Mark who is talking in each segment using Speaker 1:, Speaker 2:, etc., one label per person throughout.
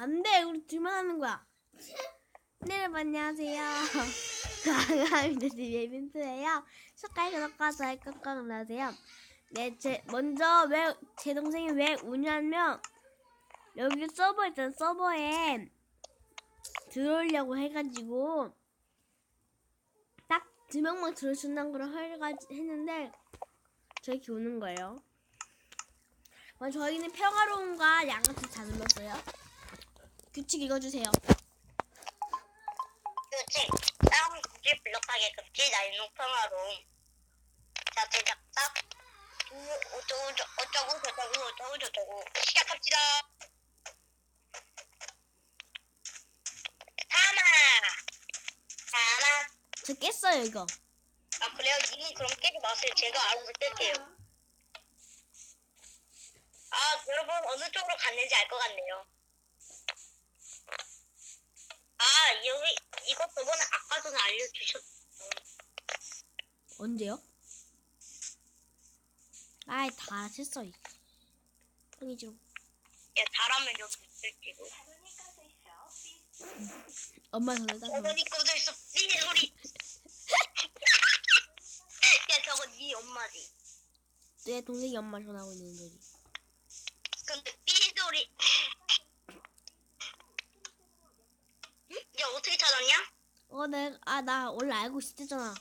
Speaker 1: 안 돼, 우리 둘만 하는 거야. 네, 여러분, 안녕하세요. 강아미들 예빈트예요. 색깔 구독과 좋아요 꾹꾹 눌러주세요. 네, 제, 먼저 왜, 제 동생이 왜 우냐면, 여기 서버 있잖아, 서버에 들어오려고 해가지고, 딱 두 명만 들어준다는 걸 했는데, 저렇게 우는 거예요. 어, 저희는 평화로움과 양아치 잘 눌렀어요. 규칙 읽어주세요.
Speaker 2: 규칙. 싸움 금지 블록하게 금지 날용 평화로움 자 제작자. 두 어쩌고 저- 어쩌고 저쩌고 어쩌고 저쩌고 시작합시다. 사마. 사마.
Speaker 1: 저 깼어요, 이거.
Speaker 2: 아 그래요? 님은 그럼 깨지 마세요. 제가 알아서 깰게요. 아 여러분 어느 쪽으로 갔는지 알 것 같네요 아 여기 이거 저번에 아까 전에 알려주셨
Speaker 1: 언제요? 아이, 다 했어. 이. 형이지로.
Speaker 2: 야, 잘하면 여기 있을지도.
Speaker 1: 엄마 전에 따서.
Speaker 2: 어머니 꺼져 있어. 삐 소리. 야, 저거 네 엄마지.
Speaker 1: 내 동생이 엄마 전화하고 있는 소리.
Speaker 2: 근데 삐 소리. 응? 야, 찾았냐?
Speaker 1: 어, 내가, 아, 나 원래 알고 있었잖아.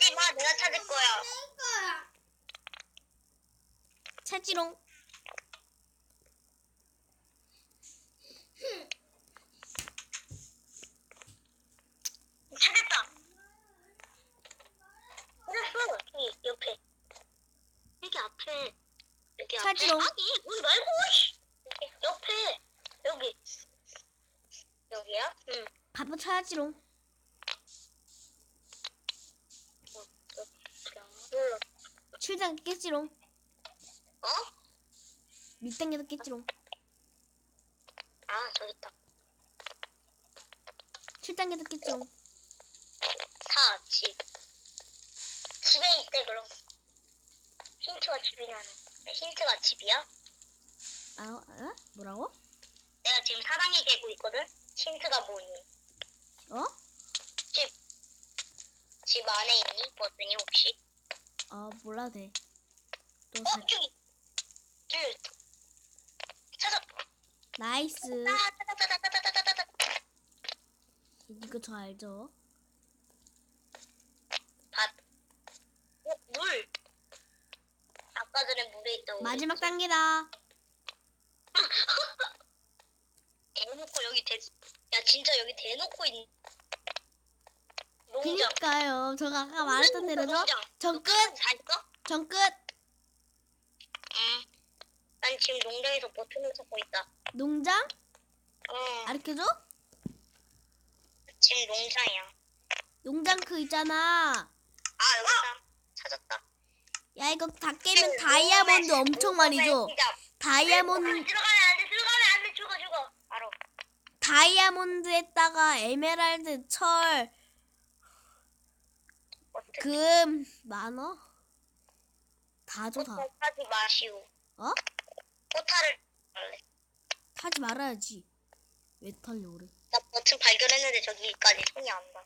Speaker 2: 삐 마, 내가 찾을 거야.
Speaker 1: 찾지롱.
Speaker 2: 찾았다. 찾았어. 여기 옆에. 여기 앞에. 여기 앞에.
Speaker 1: 찾지롱.
Speaker 2: 아니, 여기 말고. 씨. 여기 옆에. 여기. 여기야? 눌러.
Speaker 1: 7단 깼지롱.
Speaker 2: 어?
Speaker 1: 6단계도 깼지롱.
Speaker 2: 아, 저기 있다.
Speaker 1: 7단계도 깼지롱.
Speaker 2: 사, 집. 집에 있대, 그럼. 힌트가 집이냐는. 힌트가 집이야?
Speaker 1: 아, 어? 뭐라고?
Speaker 2: 내가 지금 사랑이 개고 있거든? 힌트가 뭐니?
Speaker 1: 어?
Speaker 2: 집. 집 안에 있니? 버튼이 혹시?
Speaker 1: 어, 몰라도 돼. 또
Speaker 2: 어,
Speaker 1: 사...
Speaker 2: 저기. 저기. 찾아.
Speaker 1: 나이스.
Speaker 2: 아, 따다다다다다다다.
Speaker 1: 이거 저 알죠?
Speaker 2: 밭. 어, 물. 아까 전에 물에 있다고.
Speaker 1: 마지막 단계다.
Speaker 2: 대놓고 여기 대, 야 진짜 여기 대놓고 있는. 농장.
Speaker 1: 그니까요. 제가 아까 말했던 대로죠?
Speaker 2: 농장.
Speaker 1: 전 끝!
Speaker 2: 잘 있어?
Speaker 1: 전 끝!
Speaker 2: 응. 난 지금 농장에서 버튼을 찾고 있다.
Speaker 1: 농장?
Speaker 2: 어.
Speaker 1: 알려줘?
Speaker 2: 지금 농장이야.
Speaker 1: 농장 그 있잖아.
Speaker 2: 아 여기 있다. 찾았다.
Speaker 1: 야, 이거 다 깨면 다이아몬드 엄청 많이 줘. 다이아몬드,
Speaker 2: 들어가면 안 돼. 들어가면 안 돼. 죽어 죽어. 바로.
Speaker 1: 다이아몬드에다가 에메랄드, 철,
Speaker 2: 어떻게
Speaker 1: 금, 만원? 다 줘, 다.
Speaker 2: 하지 마시오.
Speaker 1: 어?
Speaker 2: 포탈을 할래.
Speaker 1: 타지 말아야지. 왜 타려고 그래?
Speaker 2: 나 버튼 발견했는데 저기까지 손이 안 나.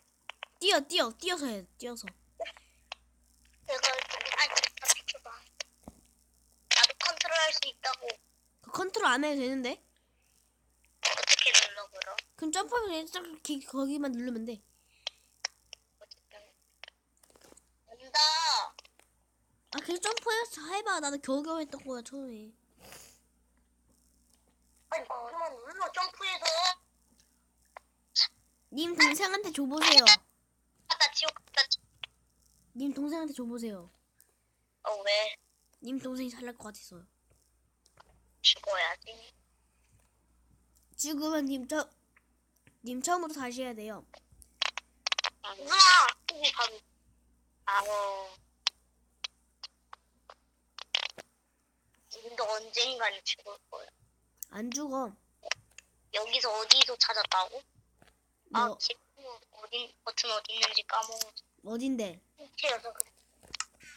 Speaker 1: 뛰어, 뛰어, 뛰어서 해, 뛰어서.
Speaker 2: 내가 아니 나 비켜봐. 나도 컨트롤할 수 있다고.
Speaker 1: 그 컨트롤 안 해도 되는데?
Speaker 2: 눌러 그럼?
Speaker 1: 점프하면 그냥 이렇게 거기만 누르면 돼.
Speaker 2: 어쨌든. 온다.
Speaker 1: 아, 그냥 점프해서 해봐. 나도 겨우겨우 했던 거야, 처음에.
Speaker 2: 아니 그만 눌러 점프해서.
Speaker 1: 님 동생한테 줘보세요.
Speaker 2: 아나 지옥 갔다.
Speaker 1: 님 동생한테 줘보세요.
Speaker 2: 어 왜?
Speaker 1: 님 동생이 살날 것 같았어요.
Speaker 2: 죽어야지.
Speaker 1: 죽으면 님 처, 님 처음부터 다시 해야 돼요.
Speaker 2: 아우. 님도 언젠간 죽을 거야.
Speaker 1: 안 죽어.
Speaker 2: 여기서 어디서 찾았다고? 아,
Speaker 1: 뭐,
Speaker 2: 지금 어딘, 버튼 어디 있는지 까먹었어.
Speaker 1: 어딘데?
Speaker 2: 힌트여서 그래.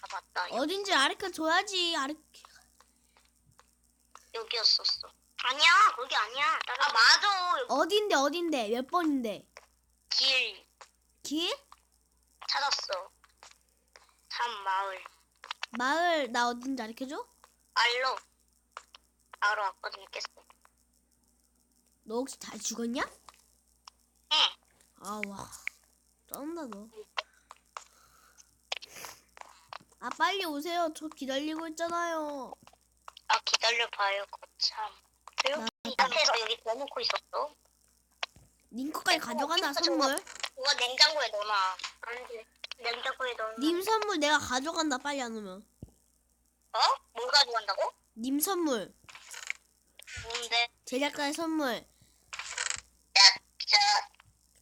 Speaker 2: 아, 맞다.
Speaker 1: 어딘지 아르켜 줘야지. 아르
Speaker 2: 여기였었어. 아니야, 거기 아니야. 아, 맞아.
Speaker 1: 어딘데 어딘데 몇 번인데
Speaker 2: 길
Speaker 1: 길?
Speaker 2: 찾았어. 참 마을.
Speaker 1: 마을 나 어딘지 알려줘?
Speaker 2: 알로. 바로 왔거든, 깼어.
Speaker 1: 너 혹시 잘 죽었냐?
Speaker 2: 응.
Speaker 1: 아와 쩐다 너. 아 빨리 오세요. 저 기다리고 있잖아요.
Speaker 2: 아, 기다려봐요, 거참. 여기 앞에서 여기 넣어놓고 있었어.
Speaker 1: 님 거까지 가져가나
Speaker 2: 진짜
Speaker 1: 선물?
Speaker 2: 그거 냉장고에 넣어놔. 안 돼. 냉장고에 넣어놔.
Speaker 1: 님 선물 내가 가져간다 빨리 안 오면.
Speaker 2: 어? 뭘 가져간다고?
Speaker 1: 님 선물
Speaker 2: 뭔데?
Speaker 1: 제작자의 선물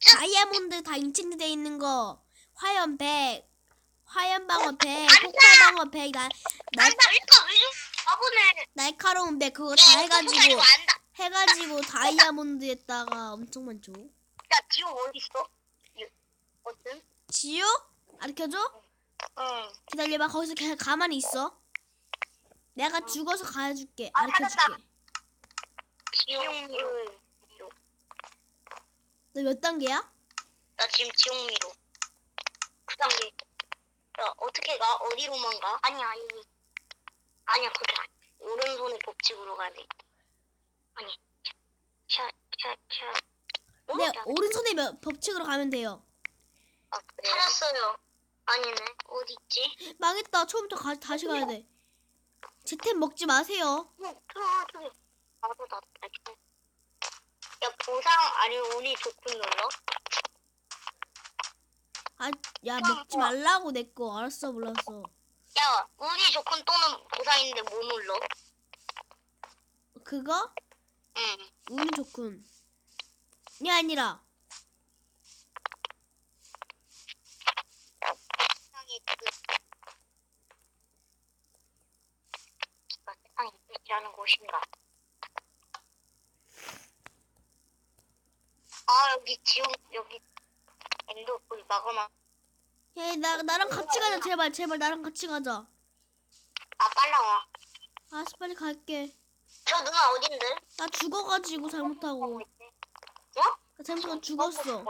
Speaker 1: 다이아몬드 다 인챈트 돼 있는 거 화염 100 화염 방어 100 폭발 방어 100 나, 나,
Speaker 2: 안다, 이거 왜 좀, 바보네.
Speaker 1: 날카로운 100 그거
Speaker 2: 야,
Speaker 1: 다 해가지고
Speaker 2: 가지고 안다.
Speaker 1: 해가지고 다이아몬드에다가 엄청 많죠
Speaker 2: 야, 지호 어디 있어? 이- 어떤?
Speaker 1: 지우? 가르쳐줘?
Speaker 2: 응.
Speaker 1: 기다려봐 거기서 그냥 가만히 있어 내가 죽어서 가르쳐줄게
Speaker 2: 아,
Speaker 1: 가르쳐줄게
Speaker 2: 지용미로.
Speaker 1: 너 몇 단계야?
Speaker 2: 나 지금 지용미로. 그 단계. 야, 어떻게 가? 어디로만 가? 아니, 아니. 아니야, 거기 아니. 오른손에 법칙으로 가야 돼. 아니. 샤, 샤, 샤. 어?
Speaker 1: 네
Speaker 2: 야,
Speaker 1: 오른손에 몇- 법칙으로 가면 돼요
Speaker 2: 아, 그래. 찾았어요. 아니네. 어디 있지?
Speaker 1: 망했다 처음부터 가, 다시 가야 돼 제템 먹지 마세요
Speaker 2: 어, 저기, 저기. 나도, 나도, 나도. 야, 보상, 아니, 운이 좋군 눌러?
Speaker 1: 아 야 먹지 말라고 내 거 알았어 몰랐어
Speaker 2: 야, 운이 좋군 또는 보상인데 뭐 눌러?
Speaker 1: 그거
Speaker 2: 응.
Speaker 1: 운이 좋군 이 아니라
Speaker 2: 세상에 그 세상에 있라는 곳인가? 아 여기 지옥 여기 엔더 풀 마그마
Speaker 1: 야나 나랑 같이 가자. 제발 제발 나랑 같이 가자.
Speaker 2: 아 빨라 와.
Speaker 1: 알았어 빨리 갈게.
Speaker 2: 저 누나 어딘데?
Speaker 1: 나 죽어가지고 잘못하고.
Speaker 2: 어?
Speaker 1: 나 잘못하고 죽었어.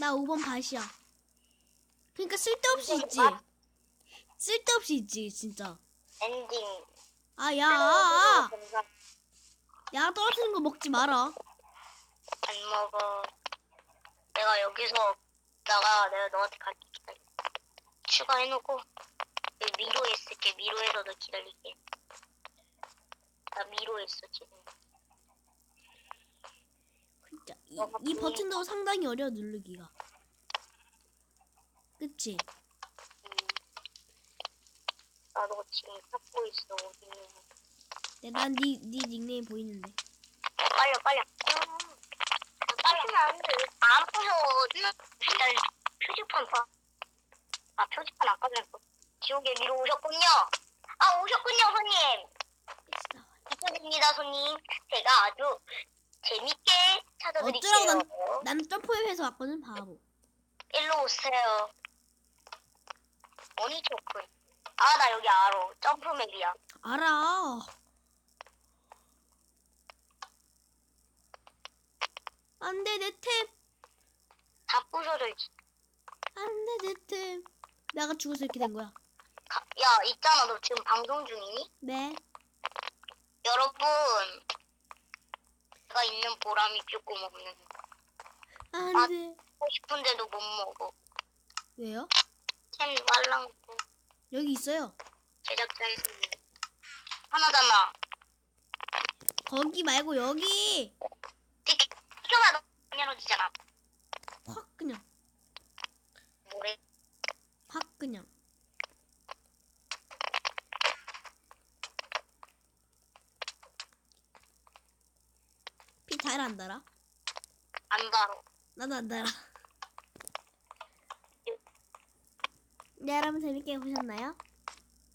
Speaker 1: 나 5번 밭이야. 그러니까 쓸데없이 있지. 쓸데없이 있지 진짜.
Speaker 2: 엔딩.
Speaker 1: 아 야 아, 아. 야 떨어지는 거 먹지 마라
Speaker 2: 안 먹어. 내가 여기서 나가 내가 너한테 갈게 기다려. 추가해놓고 여기 미로에 있을게. 미로에서 너 기다릴게. 나 미로에 있어 지금.
Speaker 1: 진짜 이, 이 버튼도 상당히 어려 워 누르기가 그치?
Speaker 2: 음. 나도 지금 찾고 있어. 어디 있는 거.
Speaker 1: 난네 네 닉네임 보이는데
Speaker 2: 빨리 빨리. 빨리 안 돼. 안 부셔. 일단 표지판 봐. 아 표지판 아까 전에 그 지옥에 미로 오셨군요. 아 오셨군요 손님. 기뻐집니다 손님. 제가 아주 재밌게 찾아드릴게요.
Speaker 1: 어쩌라고 난 점프맵에서 왔거든 바보
Speaker 2: 일로 오세요. 어니 좋군. 아나 여기 알아. 점프맵이야.
Speaker 1: 알아 안돼 내 템
Speaker 2: 다 부셔져 있어.
Speaker 1: 안돼 내 템 내가 죽어서 이렇게 된 거야
Speaker 2: 가- 야 있잖아 너 지금 방송 중이니?
Speaker 1: 네
Speaker 2: 여러분 내가 있는 보람이 조금 없는 거.
Speaker 1: 안돼
Speaker 2: 먹고 싶은데도 못 먹어.
Speaker 1: 왜요?
Speaker 2: 캔 말랑고
Speaker 1: 여기 있어요
Speaker 2: 제작자의 손님. 하나잖아.
Speaker 1: 거기 말고 여기
Speaker 2: 되게 비켜봐 너안 열어지잖아.
Speaker 1: 확 그냥
Speaker 2: 뭐래?
Speaker 1: 확 그냥 피 잘 안 달아?
Speaker 2: 안 달어.
Speaker 1: 나도 안 달아 네 여러분 재밌게 보셨나요?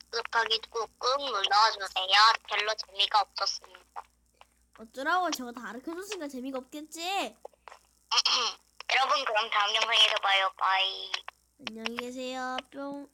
Speaker 2: 구독하기 꾹꾹 눌러주세요. 별로 재미가 없었습니다.
Speaker 1: 어쩌라고 저거 다 가르쳐줬으니까 재미가 없겠지
Speaker 2: 여러분 그럼 다음 영상에서 봐요. 바이.
Speaker 1: 안녕히 계세요 뿅